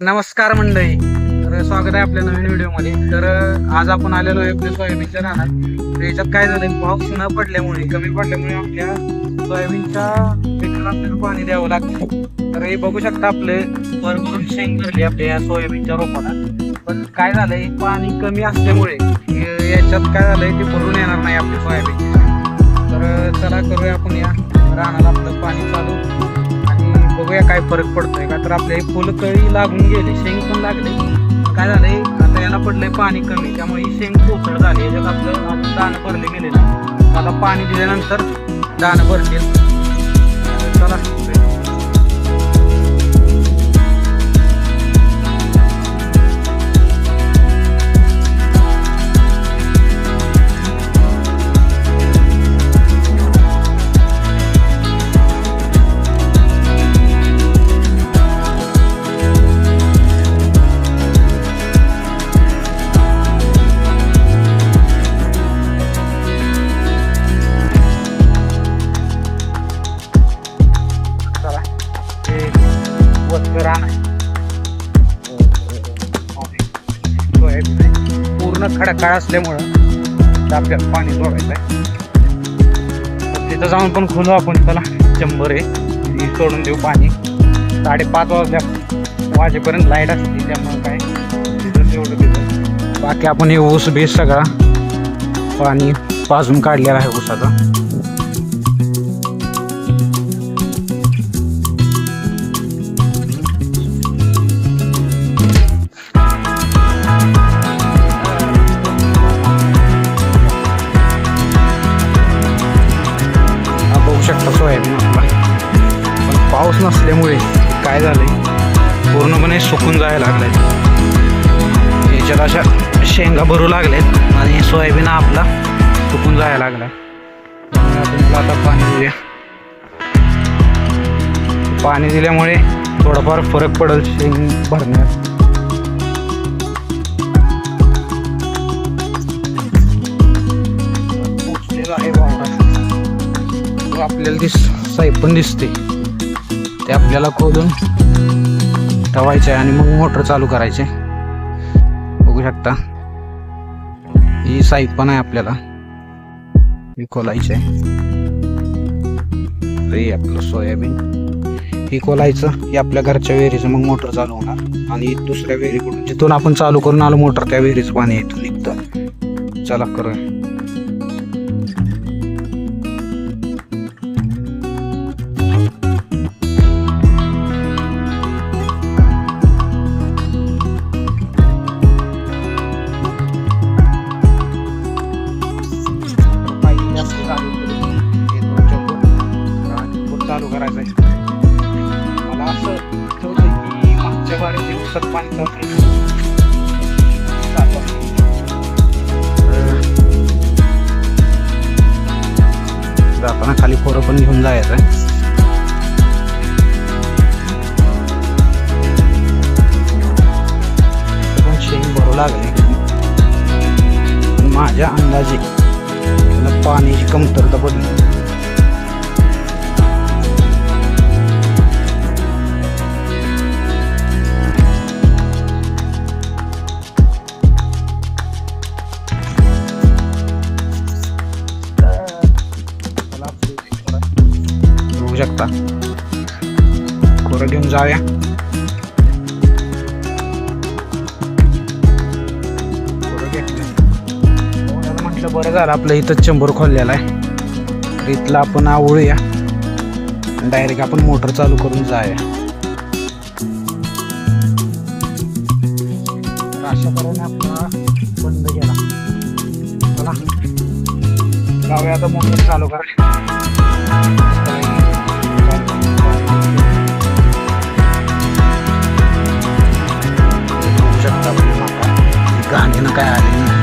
नमस्कार मंडळी. तर स्वागत आहे आपल्या नवीन व्हिडिओमध्ये. तर आज आपण आलेलो आहे आपल्या सोयाबीनच्या रानात तर याच्यात काय झालंय पाऊस न पडल्यामुळे कमी पडल्यामुळे आपल्या सोयाबीनच्या पिकाला आपल्याला पाणी द्यावं लागतं तर हे बघू शकता आपले भरपूर शेंग भरली आपल्या या सोयाबीनच्या रोपाला. पण काय झालंय पाणी कमी असल्यामुळे याच्यात काय झालंय ते भरून येणार नाही आपले सोयाबीन तर चला करूया आपण या रानाला आपलं पाणी चालू. बघूया काय फरक पडतोय का. तर आपले फुलकळी लागून गेले शेंग पण लागले. काय झालंय? आता याला पडलंय पाणी कमी त्यामुळे ही शेंग पोचड झाली याच्यात आपलं दान दाणं भरले गेले आता पाणी दिल्यानंतर दाणं भरतील. चला. पूर्ण खडकाळ असल्यामुळं आपल्याला पाणी सोडायचं आहे तिथं जाऊन पण खोलू आपण त्याला शंभर आहे ती सोडून देऊ पाणी. साडेपाच वाजल्या वाजेपर्यंत लाइट असते त्यामुळं काय? तिथं तेवढं तिथं. बाकी आपण हे ऊस बेस सगळा पाणी पाजून काढलेला आहे ऊसाचा. शकता सोयाबीन आपला पण पाऊस नसल्यामुळे काय झालंय? पूर्णपणे सुकून जायला लागलाय. याच्यात अशा शेंगा भरू लागल्यात आणि सोयाबीन आपला सुकून जायला लागला आता पाणी देऊया पाणी दिल्यामुळे थोडाफार फरक पडेल शेंग भरण्यात. आहे आपल्याला दिस साईप पण दिसते ते आपल्याला खोदून ठेवायचे आणि मग मोटर चालू करायचे बघू शकता. ही साईप पण आहे आपल्याला. ही खोलायचे आहे हे आपलं सोयाबीन. ही खोलायचं. हे आपल्या घरच्या विहिरीचं मग मोटर चालू होणार. आणि दुसऱ्या विहिरीकडून जिथून आपण चालू करून आलो मोटर त्या विहिरीचं पाणी इथून निघतं. चला करूया. जाताना खाली खोरं पण घेऊन जायचं आहे पण शेंग भरू लागले. माझ्या अंदाजे त्याला पाण्याची कमतरता पडली. जाऊया म्हटलं बरं झालं आपलं इथं चंबर खोललेला आहे. इथला आपण आवळूया. डायरेक्ट आपण मोटर चालू करून जाऊया. अशा तऱ्हेने आपला बंद केला. चला. जाऊया आता मोटर चालू करा गाणीनं काय आले नाही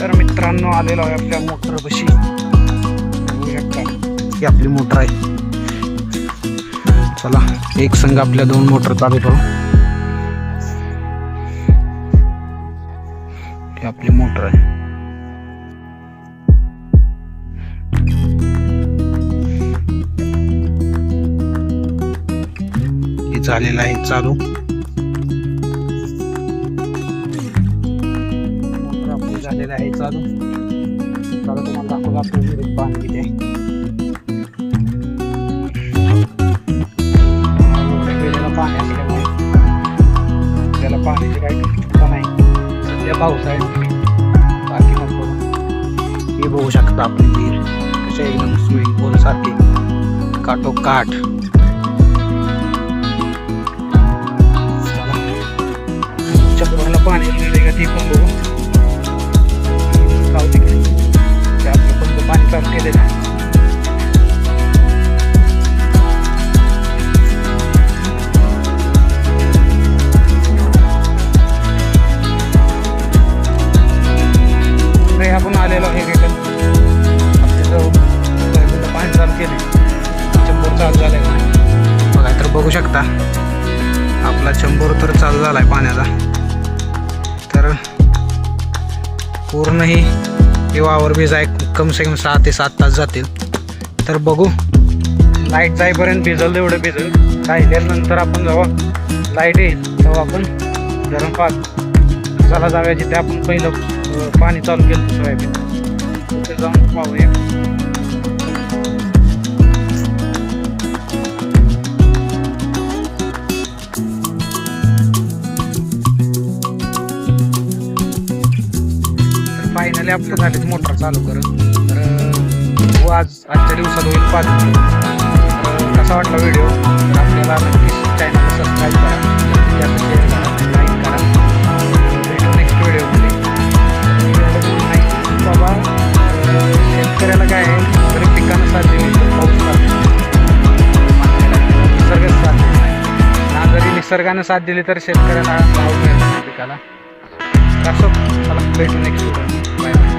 तर मित्रांनो आलेलो आहे आपल्या मोटर बशी ही आपली मोटर आहे चला एक संघ आपल्या दोन मोटर चालू करू. आपली मोटर आहे. हे आहे चालू. झालेला आहे चालू. चालू तुम्हाला दाखवला पाणी किती आहे. सध्या पाऊस आहे बाकी नको. हे बघू शकता आपली विहीर कशा एकदम स्विमिंग पूल सारखी काटो काठ. पाणी बघू शकता. आपला चंबूर तर चालू झाला आहे पाण्याचा. तर पूर्ण ही हे वावर भिजाय कम से कम सहा ते सात तास जातील. तर बघू. लाइट जाईपर्यंत भिजल तेवढं भिजल. राहिल्यानंतर आपण जेव्हा लाइट येईल तेव्हा आपण गरम पाच चला जाऊया जिथे आपण पहिलं पाणी चालू केलं सोयाबीन. तिथे जाऊन पाहूया. तर फायनली आपलं मोटर चालू करत तर आज आजच्या दिवसात होईल पाच तर कसा वाटला व्हिडिओ तर आपल्याला नक्कीच चॅनल सबस्क्राईब करा. जास्त शेअर करा. लाईक करा. भेटू नेक्स्ट व्हिडिओमध्ये बाबा शेतकऱ्याला काय आहे? जरी पिकांना साथ दिली तर पाऊस निसर्गच साथ देत नाही जरी निसर्गानं साथ दिली तर शेतकऱ्याला भाव मिळत नाही पिकाला. कसं चला भेटू नेक्स्ट व्हिडिओ बाय बाय